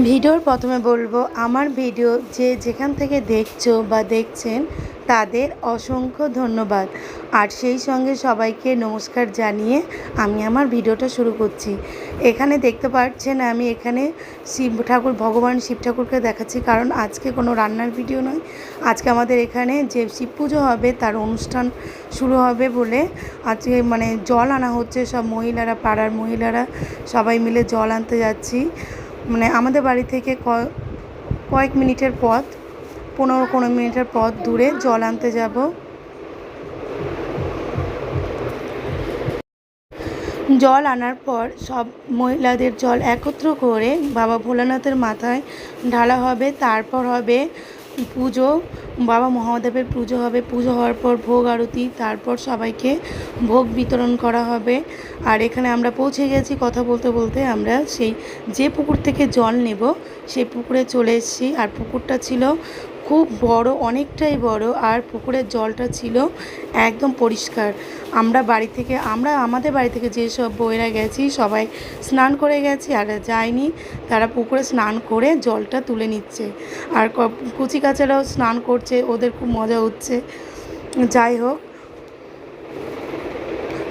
ভিডিওর প্রথমে বলব, আমার ভিডিও যে যেখান থেকে দেখছ বা দেখছেন, তাদের অসংখ্য ধন্যবাদ। আর সেই সঙ্গে সবাইকে নমস্কার জানিয়ে আমি আমার ভিডিওটা শুরু করছি। এখানে দেখতে পাচ্ছেন আমি এখানে শিব ঠাকুর, ভগবান শিব ঠাকুরকে দেখাচ্ছি। কারণ আজকে কোনো রান্নার ভিডিও নয়। আজকে আমাদের এখানে যে শিব পুজো হবে, তার অনুষ্ঠান শুরু হবে বলে আজকে মানে জল আনা হচ্ছে। সব মহিলারা, পাড়ার মহিলারা সবাই মিলে জল আনতে যাচ্ছি। মানে আমাদের বাড়ি থেকে কয়েক মিনিটের পথ, পনেরো কোনো মিনিটের পথ দূরে জল আনতে যাব। জল আনার পর সব মহিলাদের জল একত্র করে বাবা ভোলানাথের মাথায় ঢালা হবে, তারপর হবে পুজো, বাবা মহাদেবের পুজো হবে। পুজো হওয়ার পর ভোগ আরতি, তারপর সবাইকে ভোগ বিতরণ করা হবে। আর এখানে আমরা পৌঁছে গেছি কথা বলতে বলতে। আমরা সেই যে পুকুর থেকে জল নেব, সেই পুকুরে চলে এসেছি। আর পুকুরটা ছিল খুব বড়, অনেকটাই বড় আর পুকুরের জলটা ছিল একদম পরিষ্কার। আমরা বাড়ি থেকে, আমরা আমাদের বাড়ি থেকে যেসব বইরা গেছি, সবাই স্নান করে গেছি আর যায়নি। তারা পুকুরে স্নান করে জলটা তুলে নিচ্ছে। আর ক- কুচি কাচারাও স্নান করছে, ওদের খুব মজা হচ্ছে। যাই হোক,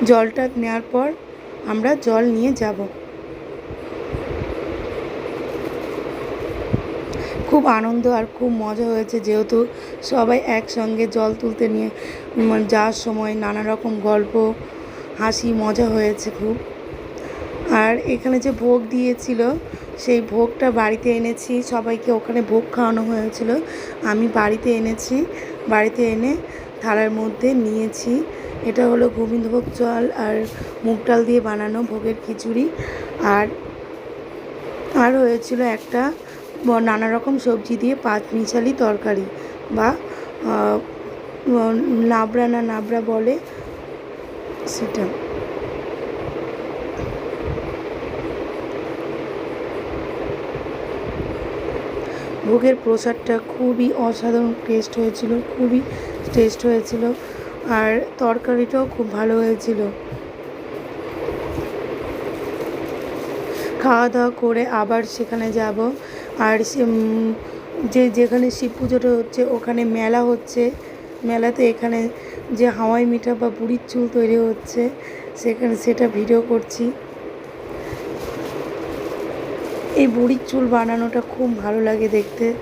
জলটা নেওয়ার পর আমরা জল নিয়ে যাব। খুব আনন্দ আর খুব মজা হয়েছে যেহেতু সবাই একসঙ্গে জল তুলতে নিয়ে মানে যাওয়ার সময় নানা রকম গল্প, হাসি, মজা হয়েছে খুব। আর এখানে যে ভোগ দিয়েছিল, সেই ভোগটা বাড়িতে এনেছি। সবাইকে ওখানে ভোগ খাওয়ানো হয়েছিল। আমি বাড়িতে এনেছি। বাড়িতে এনে থালার মধ্যে নিয়েছি। এটা হলো গোবিন্দভোগ জল আর মুগ ডাল দিয়ে বানানো ভোগের খিচুড়ি। আর আর হয়েছিল একটা নানা রকম সবজি দিয়ে পাঁচ মিশালি তরকারি বা লাবড়া না নাবড়া বলে সেটা। ভোগের প্রসাদটা খুবই অসাধারণ টেস্ট হয়েছিল, খুবই টেস্ট হয়েছিল আর তরকারিটাও খুব ভালো হয়েছিল। খাওয়া দাওয়া করে আবার সেখানে যাব। আর সে যে যেখানে শিব পুজোটা হচ্ছে, ওখানে মেলা হচ্ছে। মেলাতে এখানে যে হাওয়াই মিঠা বা বুড়ির চুল তৈরি হচ্ছে, সেখানে সেটা ভিডিও করছি। এই বুড়ির চুল বানানোটা খুব ভালো লাগে দেখতে।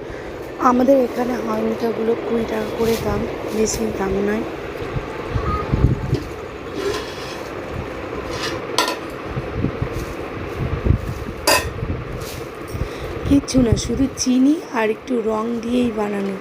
আমাদের এখানে হাওয়াই মিঠাগুলো কুড়ি টাকা করে দাম, বেশি দাম নয়। কিচ্ছু না শুধু চিনি আর একটু রং দিয়েই বানানো।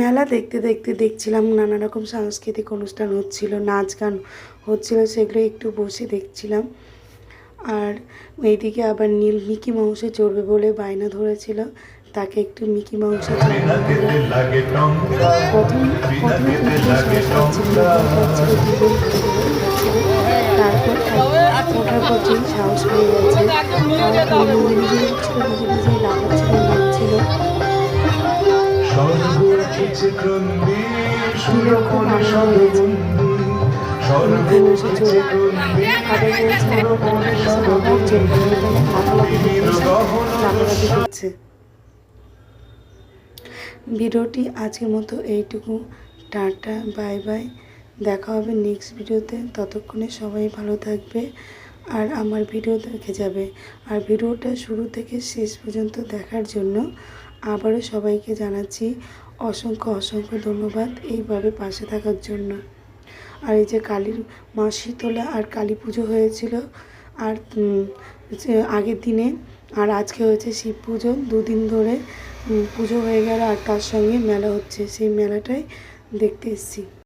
মেলা দেখতে দেখতে দেখছিলাম নানা রকম সাংস্কৃতিক অনুষ্ঠান হচ্ছিল, নাচ গান হচ্ছিল, সেগুলো একটু বসে দেখছিলাম। আর এইদিকে আবার নীল মিকি মাউসে চড়বে বলে বায়না ধরেছিল, তাকে একটু মিকি প্রথমে তারপর সাহস পেয়ে গেছে ভিডিওটি আজকের মতো এইটুকু। Tata, bye bye. দেখা হবে নেক্সট ভিডিওতে। ততক্ষণে সবাই ভালো থাকবে আর আমার ভিডিও দেখে যাবে। আর ভিডিওটা শুরু থেকে শেষ পর্যন্ত দেখার জন্য আবারও সবাইকে জানাচ্ছি অসংখ্য অসংখ্য ধন্যবাদ এইভাবে পাশে থাকার জন্য। আর এই যে কালীর মা শীতলা আর কালী পুজো হয়েছিল, আর আগের দিনে, আর আজকে হয়েছে শিব পুজো। দুদিন ধরে পুজো হয়ে গেল আর তার সঙ্গে মেলা হচ্ছে। সেই মেলাটাই দেখতে এসেছি।